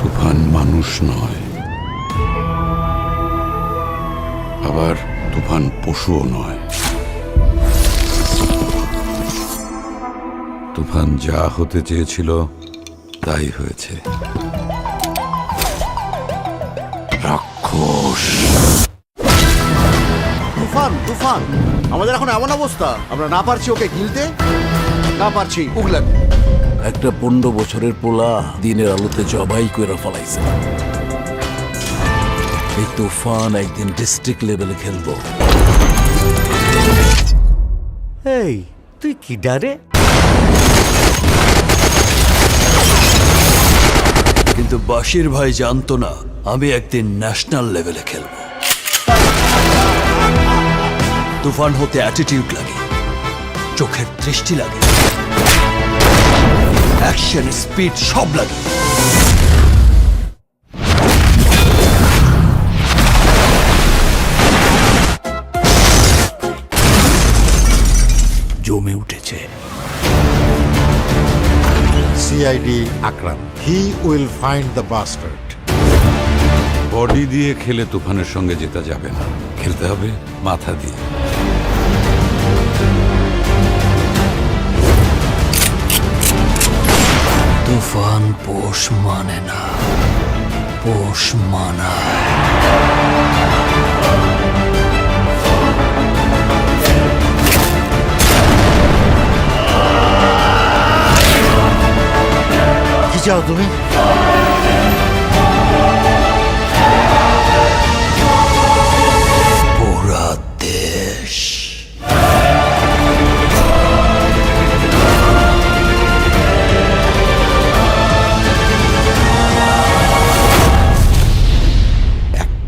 তুফান মানুষ নয়, আবার তুফান পশুও নয়। তুফান যা হতে চেয়েছিল, তাই হয়েছে। রাক্ষস! তুফান তুফান! আমাদের এখন এমন অবস্থা। আমরা না পারছি ওকে গিলতে, না পারছি উগলান একটা পনেরো বছরের পোলা দিনের আলোতে জবাই করে ফলাইছে। এই তুফান একদিন ডিস্ট্রিক্ট লেভেলে খেলব। এই তুই কি ডারে? কিন্তু বাশির ভাই জানতো না আমি একদিন ন্যাশনাল লেভেলে খেলব। তুফান হতে অ্যাটিটিউড লাগে চোখের দৃষ্টি লাগে। অ্যাকশন স্পিড সব লাগে জমে উঠেছে CID Akram. He will find the bastard. Body দিয়ে খেলে তুফানের সঙ্গে জেতা যাবে না খেলতে হবে মাথা দিয়ে পোষ মানে না পোষ মানা। কি চাও তুমি?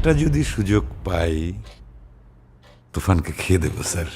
একটা যদি সুযোগ পাই তুফানকে খেয়ে দেবো স্যার।